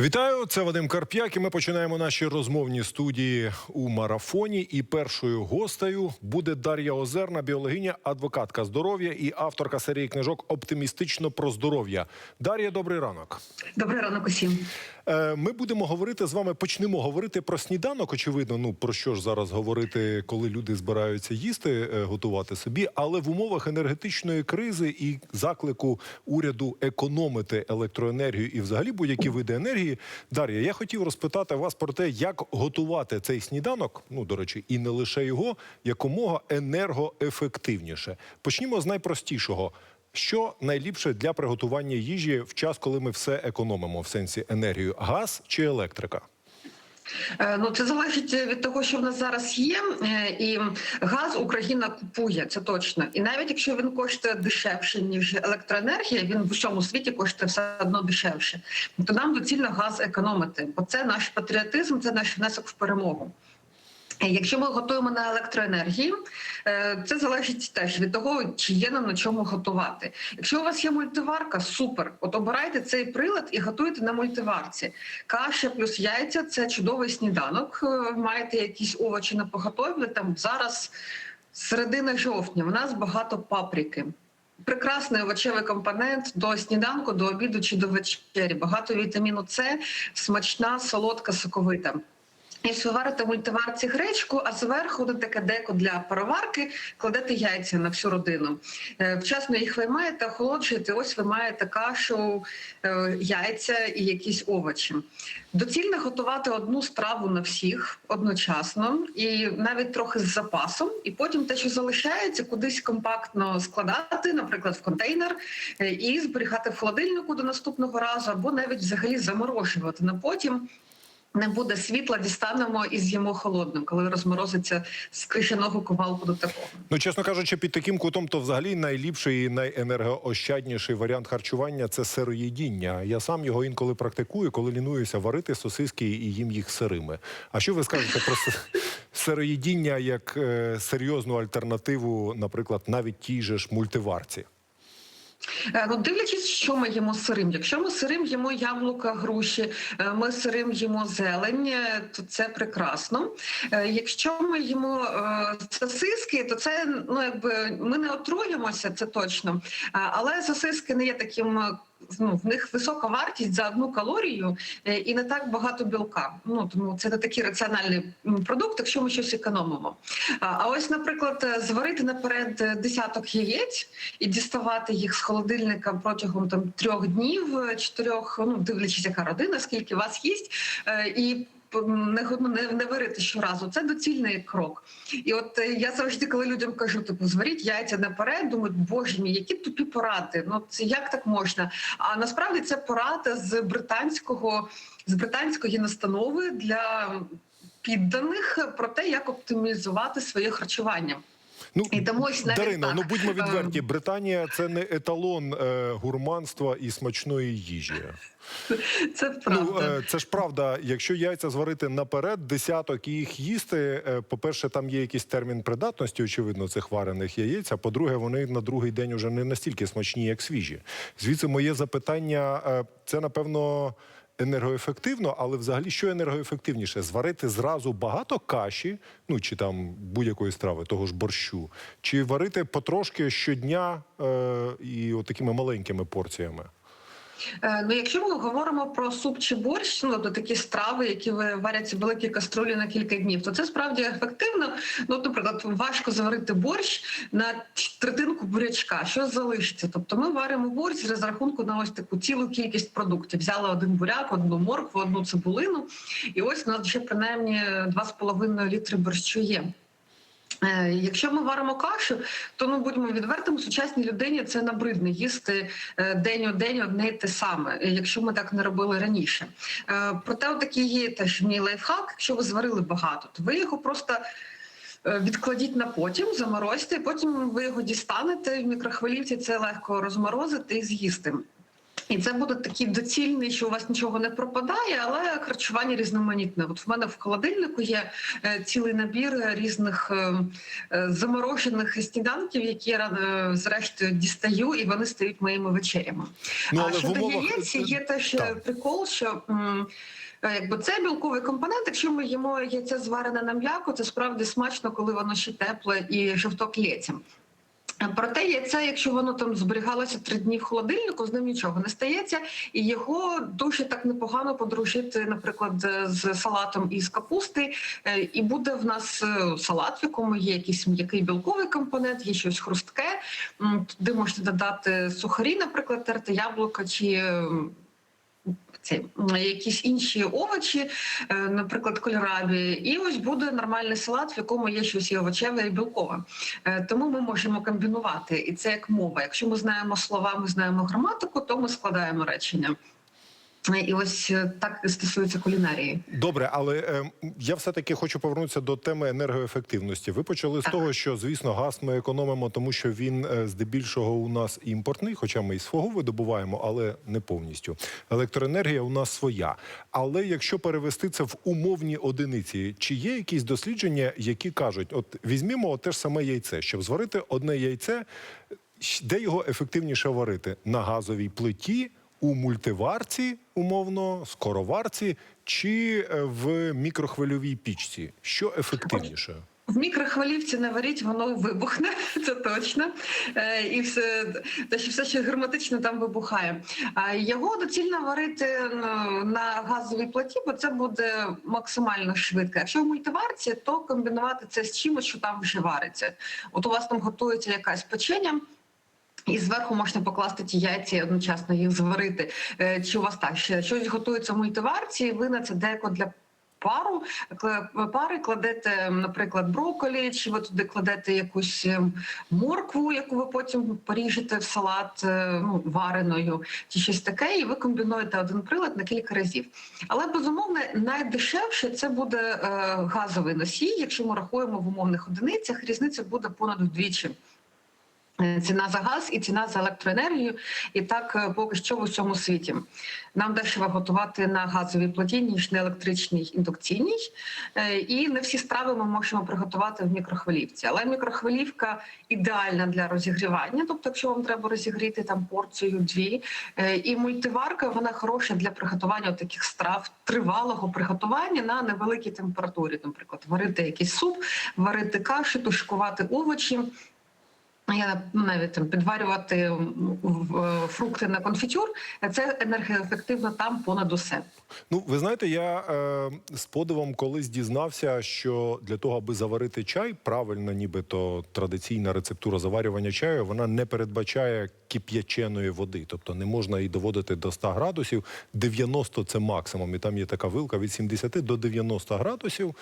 Вітаю, це Вадим Карп'як. І ми починаємо наші розмовні студії у марафоні. І першою гостею буде Дар'я Озерна, біологиня, адвокатка здоров'я і авторка серії книжок Оптимістично про здоров'я. Дар'я, добрий ранок. Добрий ранок усім. Е, Ми будемо говорити з вами. Почнемо говорити про сніданок. Очевидно, ну про що ж зараз говорити, коли люди збираються їсти, е, готувати собі, але в умовах енергетичної кризи і заклику уряду економити електроенергію і взагалі будь-які види енергії. Дар'я, я хотів розпитати вас про те, як готувати цей сніданок. Ну до речі, і не лише його якомога енергоефективніше. Почнімо з найпростішого. Що найліпше для приготування їжі в час, коли ми все економимо в сенсі енергію? Газ чи електрика? Е, Ну це залежить від того, що в нас зараз є, Е, і газ Україна купує це точно. І навіть якщо він коштує дешевше ніж електроенергія, він в усьому світі коштує все одно дешевше. То нам доцільно газ економити, бо це наш патріотизм, це наш внесок в перемогу. Якщо ми готуємо на електроенергії, е, це залежить теж від того, чи є нам на чому готувати. Якщо у вас є мультиварка, супер. От обирайте цей прилад і готуйте на мультиварці. Каша плюс яйця це чудовий сніданок. Е, Маєте якісь овочі на поготовлі. Там зараз середина жовтня. У нас багато паприки. Прекрасний овочевий компонент до сніданку, до обіду чи до вечері. Багато вітаміну С, смачна, солодка, соковита. Ви в мультиварці гречку, а зверху на таке деко для пароварки кладете яйця на всю родину. Е, Вчасно їх виймаєте, охолоджуєте. Ось ви маєте кашу, е, яйця і якісь овочі. Доцільно готувати одну страву на всіх одночасно і навіть трохи з запасом. І потім те, що залишається, кудись компактно складати, наприклад, в контейнер, е, і зберігати в холодильнику до наступного разу, або навіть взагалі заморожувати на потім не буде світла, дістанемо і з'їмо холодним, коли розморозиться з кришяного ковалку до такого. Ну, чесно кажучи, під таким кутом, то взагалі найліпший і найенергоощадніший варіант харчування це сироїдіння. Я сам його інколи практикую, коли лінуюся варити сосиски і їм їх сирими. А що ви скажете про сироїдіння як е, серйозну альтернативу, наприклад, навіть тій же ж мультиварці? Е, Ну, дивлячись, що ми їмо сирим. Якщо ми сирим їмо яблука, груші, е, ми сирим їмо зелень, е, то це прекрасно. Якщо ми їмо сосиски, то це ну якби ми не отруємося, це точно. Але сосиски не є таким. Ну, в них висока вартість за одну калорію е, і не так багато білка. Ну тому це не такий раціональний продукт, якщо ми щось економимо. А ось, наприклад, е, зварити наперед е, десяток яєць і діставати їх з холодильника протягом там трьох днів, чотирьох, ну дивлячись, яка родина, скільки вас їсть, і не, не, не варити щоразу. Це доцільний крок. І от е, я завжди, коли людям кажу, типу, зваріть яйця наперед, думають, боже мій, які тупі поради. Ну це як так можна? А насправді це порада з британського з британської настанови для підданих про те, як оптимізувати своє харчування. Ну, І тому ось навіть так. ну будьмо відверті, Ем. Британія це не еталон е, гурманства і смачної їжі. Це правда. Ну, е, це ж правда. Якщо яйця зварити наперед, десяток і їх їсти. е, По-перше, там є якийсь термін придатності, очевидно, цих варених яєць. А по-друге, вони на другий день уже не настільки смачні, як свіжі. Звідси моє запитання: е, це напевно. Енергоефективно, але взагалі що енергоефективніше? Зварити зразу багато каші, ну чи там будь-якої страви, того ж борщу, чи варити потрошки щодня е, і отакими маленькими порціями? Е, Ну, якщо ми говоримо про суп чи борщ, ну тобто такі страви, які варяться в великій каструлі на кілька днів, то це справді ефективно. Ну, наприклад, важко заварити борщ на третинку бурячка. Що залишиться? Тобто ми варимо борщ з розрахунку на ось таку цілу кількість продуктів. Взяла один буряк, одну моркву, одну цибулину, і ось у нас вже принаймні 2,5 літри борщу є. Е, Якщо ми варимо кашу, то ну будьмо відвертими, сучасній людині це набридне їсти е, день у день одне й те саме, е, якщо ми так не робили раніше. Проте, такий є теж мій лайфхак. Якщо ви зварили багато, то ви його просто. Відкладіть на потім, заморозьте, потім ви його дістанете в мікрохвилівці. Це легко розморозити і з'їсти. І це буде такий доцільний, що у вас нічого не пропадає, але харчування різноманітне. От в мене в холодильнику є е, цілий набір різних е, е, заморожених сніданків, які я зрештою дістаю, і вони стають моїми вечерями. Ну, а щодо умовах- яєць є теж Так. прикол, що. Якби це білковий компонент. Якщо ми їмо яйце зварене на м'яко, це справді смачно, коли воно ще тепле і жовток лється. Проте яйце, якщо воно там зберігалося три дні в холодильнику, з ним нічого не стається, і його дуже так непогано подружити, наприклад, з салатом із капусти. Е, І буде в нас е, салат, в якому є якийсь м'який білковий компонент, є щось хрустке. Туди можна додати сухарі, наприклад, терти яблука чи. Ці якісь інші овочі, е, наприклад, кольорабі, і ось буде нормальний салат, в якому є щось і овочеве і білкове. Е, Тому ми можемо комбінувати, і це як мова. Якщо ми знаємо слова, ми знаємо граматику, то ми складаємо речення. І ось е, так стосується кулінарії. Добре, але е, я все-таки хочу повернутися до теми енергоефективності. Ви почали з того, що звісно газ ми економимо, тому що він е, здебільшого у нас імпортний, хоча ми і свого видобуваємо, але не повністю. Електроенергія у нас своя. Але якщо перевести це в умовні одиниці, чи є якісь дослідження, які кажуть, от візьмімо те ж саме яйце, щоб зварити одне яйце, де його ефективніше варити на газовій плиті, у мультиварці, умовно, скороварці чи е, в мікрохвильовій пічці? Що ефективніше? В мікрохвилівці не варіть, воно вибухне, це точно. Е, І все, те, що все, що герметично там вибухає. Його доцільно варити на газовій платі, бо це буде максимально швидко. Якщо в мультиварці, то комбінувати це з чимось, що там вже вариться. От у вас там готується якась печення. І зверху можна покласти ті яйця і одночасно їх зварити. Е, Чи у вас так ще щось готується в мультиварці, ви на це деко для пару пари кладете, наприклад, брокколі, чи ви туди кладете якусь ем, моркву, яку ви потім поріжете в салат е, ну, вареною, чи щось таке, і ви комбінуєте один прилад на кілька разів. Але безумовно найдешевше це буде е, газовий носій. Якщо ми рахуємо в умовних одиницях, різниця буде понад вдвічі. Е, Ціна за газ і ціна за електроенергію, і так е, поки що в усьому світі. Нам дешево готувати на газовій плиті, ніж на електричній індукційній. Е, І не всі страви ми можемо приготувати в мікрохвилівці. Але мікрохвилівка ідеальна для розігрівання. Тобто, якщо вам треба розігріти там порцію дві, і мультиварка вона хороша для приготування таких страв тривалого приготування на невеликій температурі. Наприклад, варити якийсь суп, варити кашу, тушкувати овочі. Я ну, навіть там підварювати е, фрукти на конфітюр. Це енергоефективно там понад усе. Ну, ви знаєте, я е, з подивом колись дізнався, що для того, аби заварити чай, правильно, нібито традиційна рецептура заварювання чаю, вона не передбачає кип'яченої води. Тобто не можна її доводити до 100 градусів. 90 – це максимум. І там є така вилка від 70 до 90 градусів.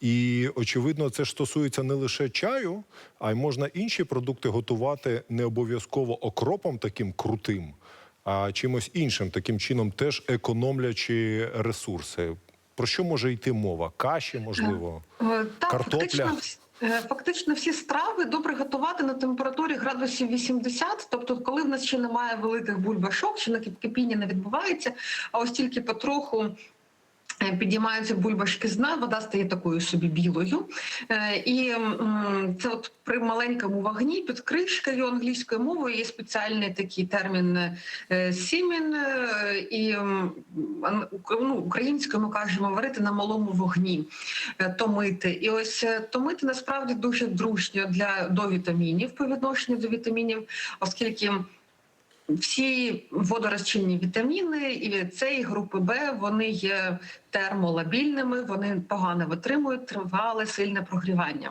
І очевидно, це ж стосується не лише чаю, а й можна інші продукти готувати не обов'язково окропом таким крутим а чимось іншим, таким чином теж економлячи ресурси. Про що може йти мова? Каші, можливо. Е, Так, Картопля. фактично, е, фактично всі страви добре готувати на температурі градусів 80, тобто коли в нас ще немає великих бульбашок, ще на кип- кипіння не відбувається, а ось тільки потроху. Е, Підіймаються бульбашки з дна, вода стає такою собі білою. Е, І це от при маленькому вогні під кришкою англійською мовою є спеціальний такий термін е, сімін, і ну, українською ми кажемо варити на малому вогні, томити. І ось томити насправді дуже дружньо для до вітамінів по відношенню до вітамінів, оскільки. Всі водорозчинні вітаміни і С, групи Б, вони є термолабільними, вони погано витримують тривале сильне прогрівання.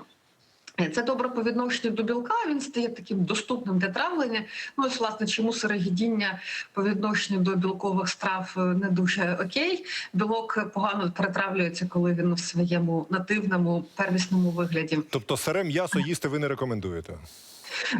Е, Це добре по відношенню до білка. Він стає таким доступним для травлення. Ну ось власне, чому сирогідіння по відношенню до білкових страв е, не дуже окей. Білок погано перетравлюється, коли він в своєму нативному первісному вигляді. Тобто сире м'ясо їсти ви не рекомендуєте.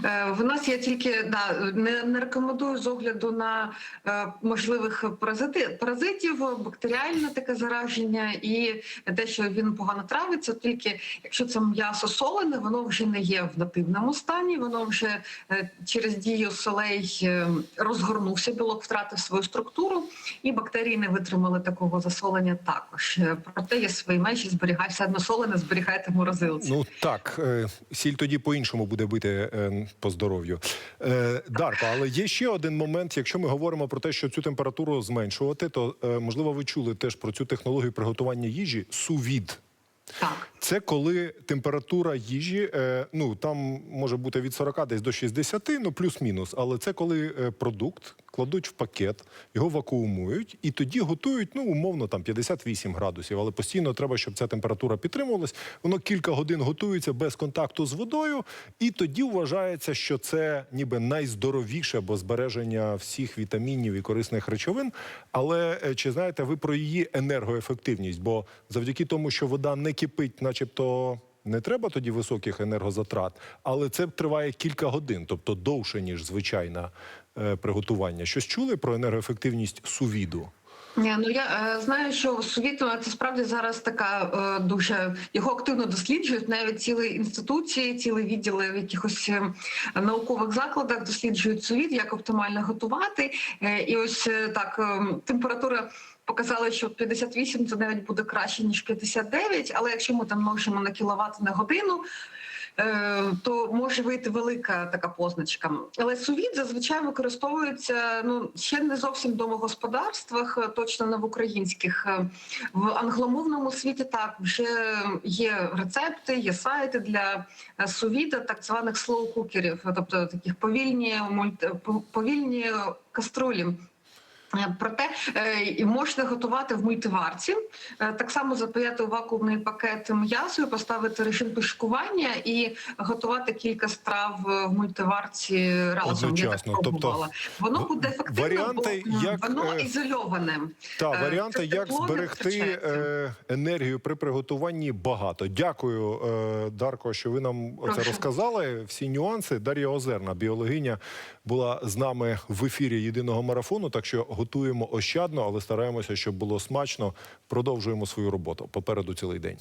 Е, В нас є тільки да не, не рекомендую з огляду на е, можливих паразити, паразитів, бактеріальне таке зараження і те, що він погано травиться. Тільки якщо це м'ясо солене, воно вже не є в нативному стані, воно вже е, через дію солей е, розгорнувся, білок втратив свою структуру, і бактерії не витримали такого засолення. Також Е, проте є свої межі, зберігай все одно солене, зберігайте морозилці. Ну так, сіль тоді по-іншому буде бити по здоров'ю. Е, Дарко, але є ще один момент. Якщо ми говоримо про те, що цю температуру зменшувати, то е, можливо ви чули теж про цю технологію приготування їжі сувід. Так. Це коли температура їжі, е, ну там може бути від 40 десь до 60, ну плюс-мінус. Але це коли е, продукт кладуть в пакет, його вакуумують і тоді готують, ну умовно там 58 градусів. Але постійно треба, щоб ця температура підтримувалась. Воно кілька годин готується без контакту з водою, і тоді вважається, що це ніби найздоровіше, бо збереження всіх вітамінів і корисних речовин. Але е, чи знаєте ви про її енергоефективність? Бо завдяки тому, що вода не кипить, начебто. Не треба тоді високих енергозатрат, але це триває кілька годин, тобто довше ніж звичайне приготування. Щось чули про енергоефективність сувіду? Ні, ну я е, знаю, що світу це справді зараз така е, дуже його активно досліджують. Навіть цілі інституції, цілі відділи в якихось е, наукових закладах досліджують сувід, як оптимально готувати. Е, і ось е, так е, температура. Показали, що 58 це навіть буде краще ніж 59, але якщо ми там множимо на кіловат на годину, е, то може вийти велика така позначка. Але сувід зазвичай використовується ну ще не зовсім в домогосподарствах, е, точно не в українських. Е, В англомовному світі так вже є рецепти, є сайти для сувіда, так званих слоу-кукерів, тобто таких повільні повільні каструлі. Е, Проте е, можна готувати в мультиварці, Е, так само запаяти у вакуумний пакет м'ясо, поставити режим тушкування і готувати кілька страв в мультиварці разом. Одночасно. Я так Тобто воно буде ефективно, варіанти, бо як, воно ізольоване. Та варіанти, як зберегти енергію при приготуванні, багато. Дякую, Дарко, що ви нам це розказали. Всі нюанси. Дар'я Озерна, біологиня, була з нами в ефірі єдиного марафону. Так що готуємо ощадно, але стараємося, щоб було смачно. Продовжуємо свою роботу. Попереду цілий день.